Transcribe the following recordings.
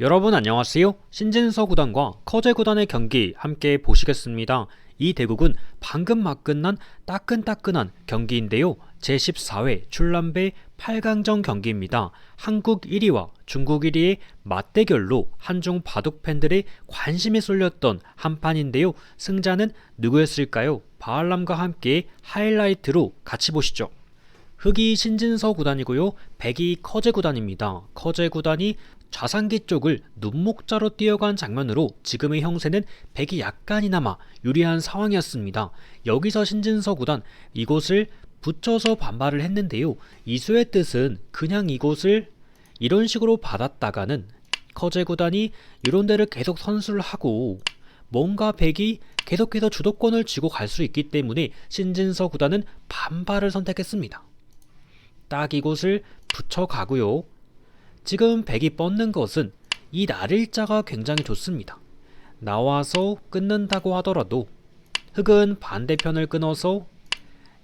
여러분 안녕하세요. 신진서 구단과 커제 구단의 경기 함께 보시겠습니다. 이 대국은 방금 막 끝난 따끈따끈한 경기인데요. 제14회 출람배 8강전 경기입니다. 한국 1위와 중국 1위의 맞대결로 한중 바둑 팬들의 관심이 쏠렸던 한 판인데요. 승자는 누구였을까요? 바알람과 함께 하이라이트로 같이 보시죠. 흑이 신진서 구단이고요. 백이 커제 구단입니다. 커제 구단이 좌상기 쪽을 눈목자로 뛰어간 장면으로 지금의 형세는 백이 약간이나마 유리한 상황이었습니다. 여기서 신진서 구단 이곳을 붙여서 반발을 했는데요. 이수의 뜻은 그냥 이곳을 이런 식으로 받았다가는 커제 구단이 이런 데를 계속 선수를 하고 뭔가 백이 계속해서 주도권을 쥐고 갈 수 있기 때문에 신진서 구단은 반발을 선택했습니다. 딱 이곳을 붙여가고요. 지금 백이 뻗는 것은 이 날일자가 굉장히 좋습니다. 나와서 끊는다고 하더라도 흑은 반대편을 끊어서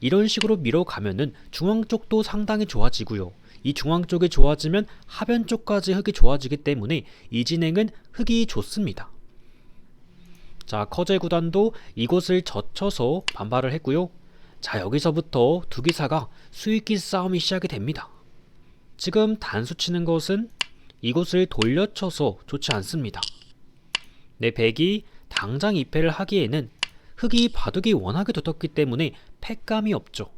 이런 식으로 밀어가면은 중앙 쪽도 상당히 좋아지고요. 이 중앙 쪽이 좋아지면 하변 쪽까지 흑이 좋아지기 때문에 이 진행은 흑이 좋습니다. 자, 커제 구단도 이곳을 젖혀서 반발을 했고요. 자, 여기서부터 두 기사가 수익기 싸움이 시작이 됩니다. 지금 단수 치는 것은 이곳을 돌려쳐서 좋지 않습니다. 내 백이 당장 입회를 하기에는 흑이 바둑이 워낙에 두텁기 때문에 패감이 없죠.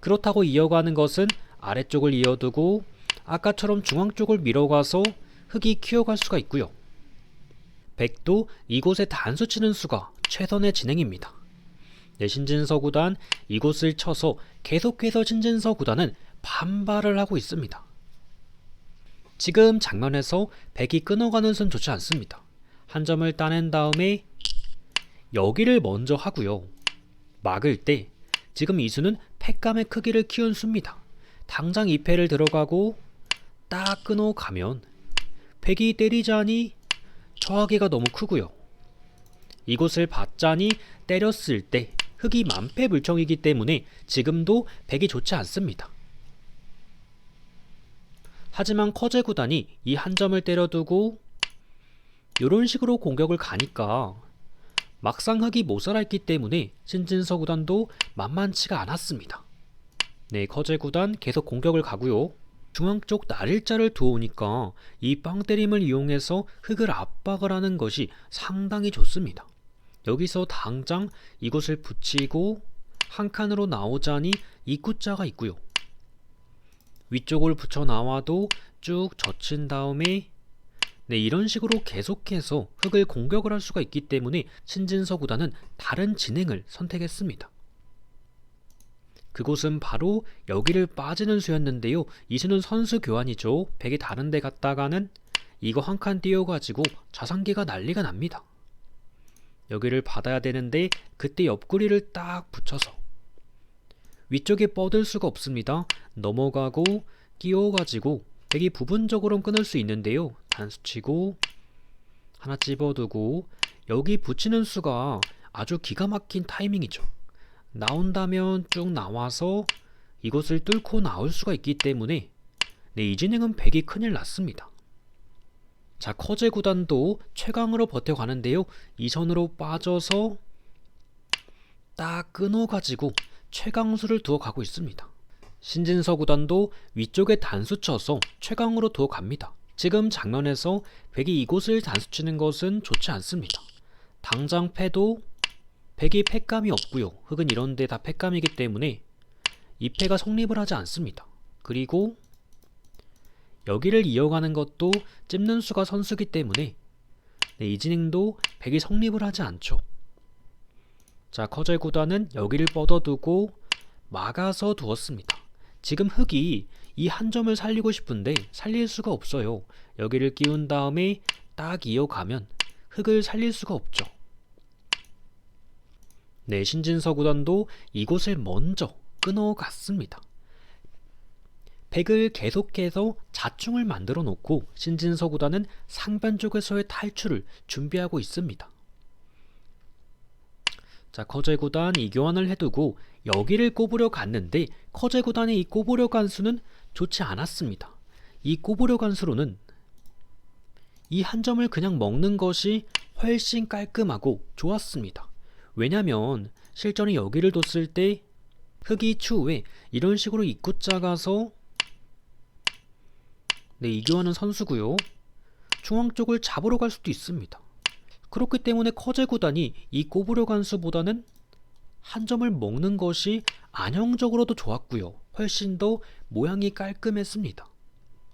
그렇다고 이어가는 것은 아래쪽을 이어두고 아까처럼 중앙 쪽을 밀어가서 흑이 키워갈 수가 있고요. 백도 이곳에 단수 치는 수가 최선의 진행입니다. 네, 신진서 구단 이곳을 쳐서 계속해서 신진서 구단은 반발을 하고 있습니다. 지금 장면에서 백이 끊어가는 순 좋지 않습니다. 한 점을 따낸 다음에 여기를 먼저 하고요. 막을 때 지금 이 수는 팩감의 크기를 키운 수입니다. 당장 2패를 들어가고 딱 끊어가면 백이 때리자니 저하기가 너무 크고요. 이곳을 받자니 때렸을 때 흑이 만패불청이기 때문에 지금도 백이 좋지 않습니다. 하지만 커제 구단이 이 한 점을 때려두고 이런 식으로 공격을 가니까 막상 흑이 못 살아있기 때문에 신진서 구단도 만만치가 않았습니다. 네, 커제 구단 계속 공격을 가고요. 중앙 쪽 날일자를 두어오니까 이 빵 때림을 이용해서 흑을 압박을 하는 것이 상당히 좋습니다. 여기서 당장 이곳을 붙이고 한 칸으로 나오자니 입구자가 있고요. 위쪽을 붙여 나와도 쭉 젖힌 다음에 네, 이런 식으로 계속해서 흑을 공격을 할 수가 있기 때문에 신진서 구단은 다른 진행을 선택했습니다. 그곳은 바로 여기를 빠지는 수였는데요. 이 수는 선수 교환이죠. 백이 다른 데 갔다가는 이거 한 칸 띄워가지고 자상기가 난리가 납니다. 여기를 받아야 되는데 그때 옆구리를 딱 붙여서 위쪽에 뻗을 수가 없습니다. 넘어가고 끼워가지고 백이 부분적으로 끊을 수 있는데요. 단수 치고 하나 집어두고 여기 붙이는 수가 아주 기가 막힌 타이밍이죠. 나온다면 쭉 나와서 이것을 뚫고 나올 수가 있기 때문에 네, 이 진행은 백이 큰일 났습니다. 자, 커제 구단도 최강으로 버텨가는데요. 이 선으로 빠져서 딱 끊어가지고 최강수를 두어 가고 있습니다. 신진서 구단도 위쪽에 단수 쳐서 최강으로 두어 갑니다. 지금 장면에서 백이 이곳을 단수 치는 것은 좋지 않습니다. 당장 패도 백이 패감이 없고요. 흑은 이런데 다 패감이기 때문에 이 패가 성립을 하지 않습니다. 그리고 여기를 이어가는 것도 찝는 수가 선수기 때문에 네, 이 진행도 백이 성립을 하지 않죠. 자, 커젤 구단은 여기를 뻗어두고 막아서 두었습니다. 지금 흑이 이 한 점을 살리고 싶은데 살릴 수가 없어요. 여기를 끼운 다음에 딱 이어가면 흑을 살릴 수가 없죠. 네, 신진서 구단도 이곳을 먼저 끊어갔습니다. 백을 계속해서 자충을 만들어 놓고 신진서 구단은 상반 쪽에서의 탈출을 준비하고 있습니다. 자, 커제 구단 이교환을 해두고 여기를 꼽으려 갔는데 커제 구단의 이 꼽으려 간 수는 좋지 않았습니다. 이 꼽으려 간 수로는 이 한 점을 그냥 먹는 것이 훨씬 깔끔하고 좋았습니다. 왜냐면 실전에 여기를 뒀을 때 흑이 추후에 이런 식으로 입구 작아서 네, 이교하는 선수고요. 중앙 쪽을 잡으러 갈 수도 있습니다. 그렇기 때문에 커제 구단이 이 꼬부려 간수보다는 한 점을 먹는 것이 안형적으로도 좋았고요. 훨씬 더 모양이 깔끔했습니다.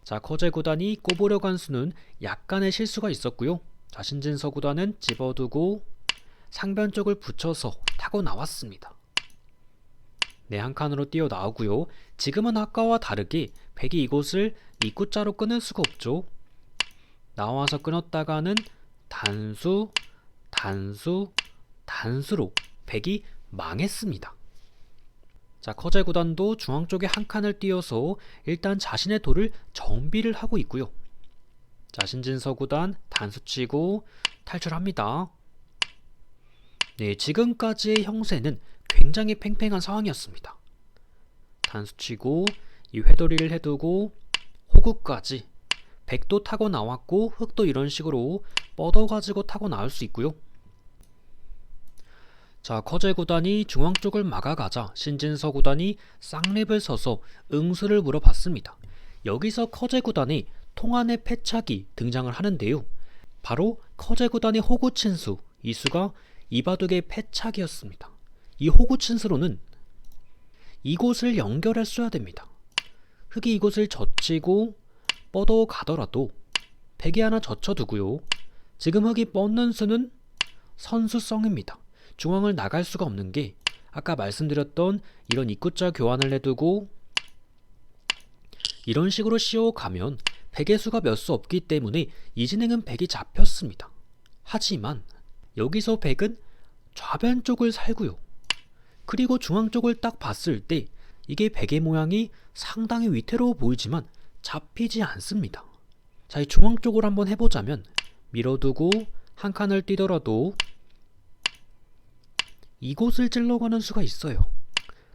자, 커제 구단이 꼬부려 간수는 약간의 실수가 있었고요. 자, 신진서 구단은 집어두고 상변 쪽을 붙여서 타고 나왔습니다. 네, 한 칸으로 뛰어 나오고요. 지금은 아까와 다르게 백이 이곳을 입구자로 끊을 수가 없죠. 나와서 끊었다가는 단수, 단수, 단수로 백이 망했습니다. 자, 커제 구단도 중앙 쪽에 한 칸을 띄어서 일단 자신의 돌을 정비를 하고 있고요. 자, 신진서 구단 단수 치고 탈출합니다. 네, 지금까지의 형세는 굉장히 팽팽한 상황이었습니다. 단수 치고 이 회돌이를 해두고 호구까지 백도 타고 나왔고 흑도 이런 식으로 뻗어가지고 타고 나올 수 있고요. 자, 커제 구단이 중앙 쪽을 막아가자 신진서 구단이 쌍랩을 서서 응수를 물어봤습니다. 여기서 커제 구단이 통안의 패착이 등장을 하는데요. 바로 커제 구단의 호구 친수 이수가 이바둑의 패착이었습니다. 이 호구 친수로는 이곳을 연결했어야 됩니다. 흑이 이곳을 젖히고 뻗어 가더라도 백이 하나 젖혀두고요. 지금 흑이 뻗는 수는 선수성입니다. 중앙을 나갈 수가 없는 게 아까 말씀드렸던 이런 입구자 교환을 해두고 이런 식으로 씌워가면 백의 수가 몇 수 없기 때문에 이 진행은 백이 잡혔습니다. 하지만 여기서 백은 좌변 쪽을 살고요. 그리고 중앙 쪽을 딱 봤을 때 이게 백의 모양이 상당히 위태로워 보이지만 잡히지 않습니다. 자, 이 중앙 쪽으로 한번 해보자면 밀어두고 한 칸을 뛰더라도 이곳을 찔러가는 수가 있어요.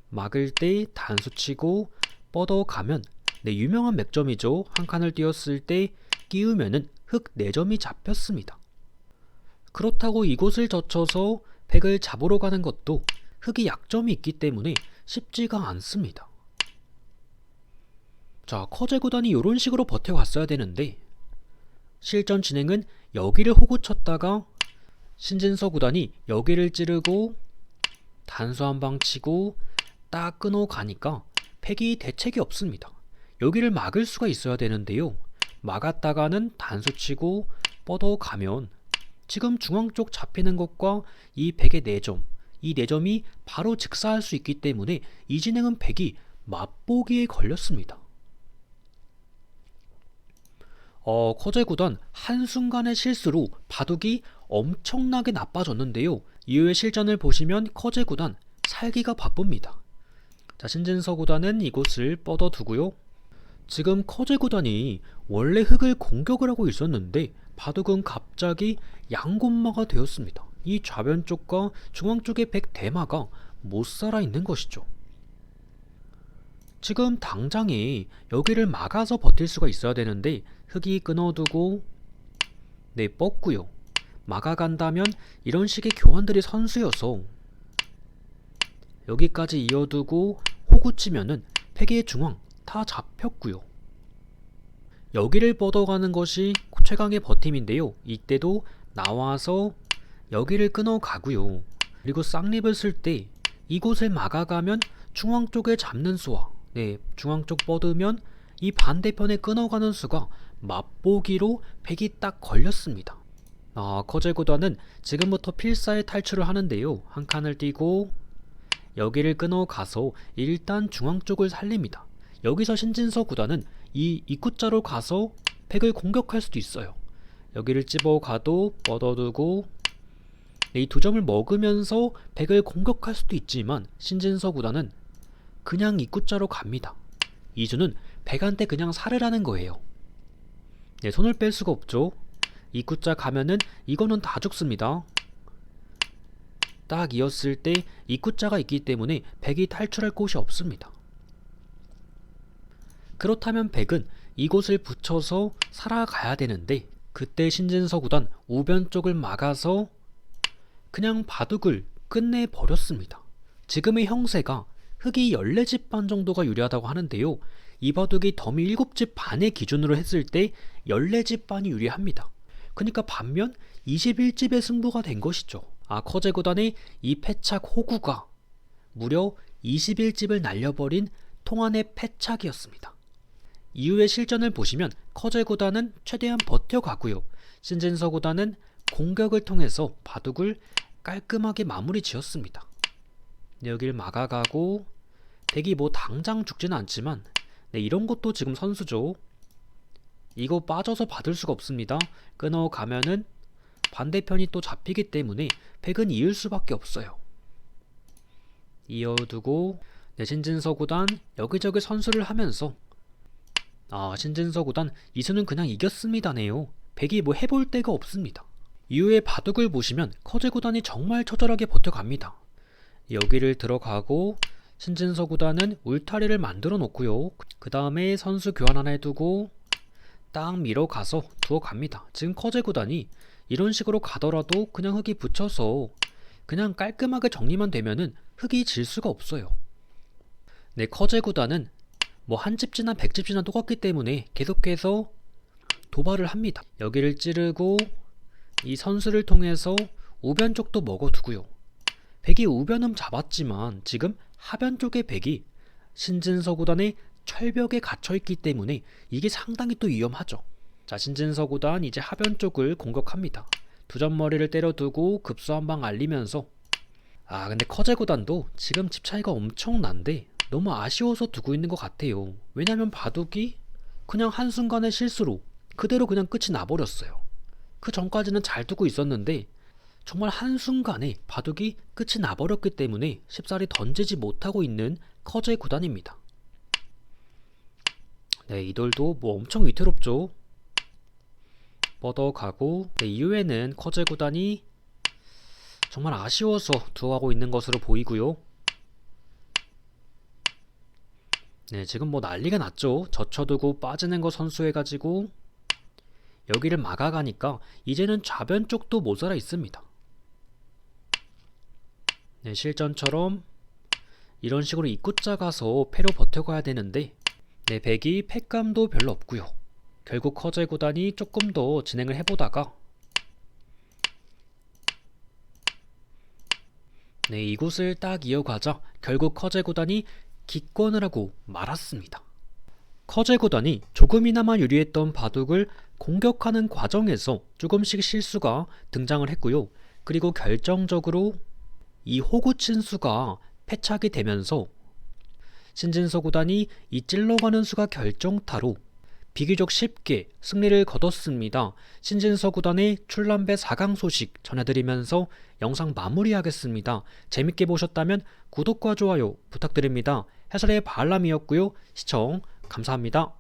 막을 때 단수 치고 뻗어가면 네, 유명한 맥점이죠. 한 칸을 띄었을 때 끼우면은 흑 4점이 잡혔습니다. 그렇다고 이곳을 젖혀서 백을 잡으러 가는 것도 흑이 약점이 있기 때문에 쉽지가 않습니다. 자, 커제 구단이 이런 식으로 버텨왔어야 되는데 실전 진행은 여기를 호구 쳤다가 신진서 구단이 여기를 찌르고 단수 한 방 치고 딱 끊어 가니까 팩이 대책이 없습니다. 여기를 막을 수가 있어야 되는데요. 막았다가는 단수 치고 뻗어 가면 지금 중앙 쪽 잡히는 것과 이 백의 4점, 이 4점이 바로 직사할 수 있기 때문에 이 진행은 백이 맛보기에 걸렸습니다. 어, 커제 구단 한순간의 실수로 바둑이 엄청나게 나빠졌는데요. 이후의 실전을 보시면 커제 구단 살기가 바쁩니다. 자, 신진서 구단은 이곳을 뻗어두고요. 지금 커제 구단이 원래 흑을 공격을 하고 있었는데 바둑은 갑자기 양곤마가 되었습니다. 이 좌변 쪽과 중앙 쪽의 백 대마가 못 살아 있는 것이죠. 지금 당장에 여기를 막아서 버틸 수가 있어야 되는데 흑이 끊어두고 네 뻗고요. 막아간다면 이런 식의 교환들이 선수여서 여기까지 이어두고 호구 치면은 팩의 중앙 다 잡혔고요. 여기를 뻗어가는 것이 최강의 버팀인데요. 이때도 나와서 여기를 끊어가고요. 그리고 쌍립을 쓸 때 이곳을 막아가면 중앙 쪽에 잡는 수와 네, 중앙 쪽 뻗으면 이 반대편에 끊어가는 수가 맛보기로 백이 딱 걸렸습니다. 아, 커제 구단은 지금부터 필사의 탈출을 하는데요. 한 칸을 띄고 여기를 끊어가서 일단 중앙 쪽을 살립니다. 여기서 신진서 구단은 이 입구자로 가서 백을 공격할 수도 있어요. 여기를 집어 가도 뻗어두고 이 두 점을 먹으면서 백을 공격할 수도 있지만 신진서 구단은 그냥 입구자로 갑니다. 이주는 백한테 그냥 살을 하는 거예요. 네, 손을 뺄 수가 없죠. 입구자 가면은 이거는 다 죽습니다. 딱 이었을 때 입구자가 있기 때문에 백이 탈출할 곳이 없습니다. 그렇다면 백은 이곳을 붙여서 살아가야 되는데 그때 신진서 구단 우변 쪽을 막아서 그냥 바둑을 끝내 버렸습니다. 지금의 형세가 흑이 14집 반 정도가 유리하다고 하는데요. 이 바둑이 더미 7집 반의 기준으로 했을 때 14집 반이 유리합니다. 그러니까 반면 21집의 승부가 된 것이죠. 아 커제 구단의 이 패착 호구가 무려 21집을 날려버린 통안의 패착이었습니다. 이후의 실전을 보시면 커제 구단은 최대한 버텨가고요. 신진서 구단은 공격을 통해서 바둑을 깔끔하게 마무리 지었습니다. 네, 여길 막아가고 백이 뭐 당장 죽지는 않지만 네, 이런 것도 지금 선수죠. 이거 빠져서 받을 수가 없습니다. 끊어가면은 반대편이 또 잡히기 때문에 백은 이을 수밖에 없어요. 이어두고 네, 신진서 구단 여기저기 선수를 하면서 아 신진서 구단 이수는 그냥 이겼습니다네요. 백이 뭐 해볼 데가 없습니다. 이후에 바둑을 보시면 커제 구단이 정말 처절하게 버텨갑니다. 여기를 들어가고 신진서 구단은 울타리를 만들어 놓고요. 그 다음에 선수 교환 하나 해두고 딱 밀어가서 두어 갑니다. 지금 커제 구단이 이런 식으로 가더라도 그냥 흙이 붙여서 그냥 깔끔하게 정리만 되면은 흙이 질 수가 없어요. 네, 커제 구단은 뭐 한 집지나 백 집지나 똑같기 때문에 계속해서 도발을 합니다. 여기를 찌르고 이 선수를 통해서 우변 쪽도 먹어두고요. 백이 우변은 잡았지만 지금 하변 쪽의 백이 신진서 구단의 철벽에 갇혀있기 때문에 이게 상당히 또 위험하죠. 자, 신진서 구단 이제 하변 쪽을 공격합니다. 두 점머리를 때려두고 급수 한 방 알리면서 아 근데 커제 구단도 지금 집 차이가 엄청난데 너무 아쉬워서 두고 있는 것 같아요. 왜냐면 바둑이 그냥 한순간의 실수로 그대로 그냥 끝이 나버렸어요. 그 전까지는 잘 두고 있었는데 정말 한순간에 바둑이 끝이 나버렸기 때문에 쉽사리 던지지 못하고 있는 커제 구단입니다. 네, 이돌도 뭐 엄청 위태롭죠. 뻗어가고 네, 이후에는 커제 구단이 정말 아쉬워서 두어가고 있는 것으로 보이고요. 네, 지금 뭐 난리가 났죠. 젖혀두고 빠지는 거 선수해가지고 여기를 막아가니까 이제는 좌변 쪽도 모자라 있습니다. 네, 실전처럼 이런 식으로 입구자 가서 패로 버텨가야 되는데 네, 백이 패감도 별로 없고요. 결국 커제 구단이 조금 더 진행을 해보다가 네, 이곳을 딱 이어가자 결국 커제 구단이 기권을 하고 말았습니다. 커제 구단이 조금이나마 유리했던 바둑을 공격하는 과정에서 조금씩 실수가 등장을 했고요. 그리고 결정적으로 이 호구친 수가 패착이 되면서 신진서 구단이 이 찔러가는 수가 결정타로 비교적 쉽게 승리를 거뒀습니다. 신진서 구단의 출란배 4강 소식 전해드리면서 영상 마무리하겠습니다. 재밌게 보셨다면 구독과 좋아요 부탁드립니다. 해설의 바람이었고요. 시청 감사합니다.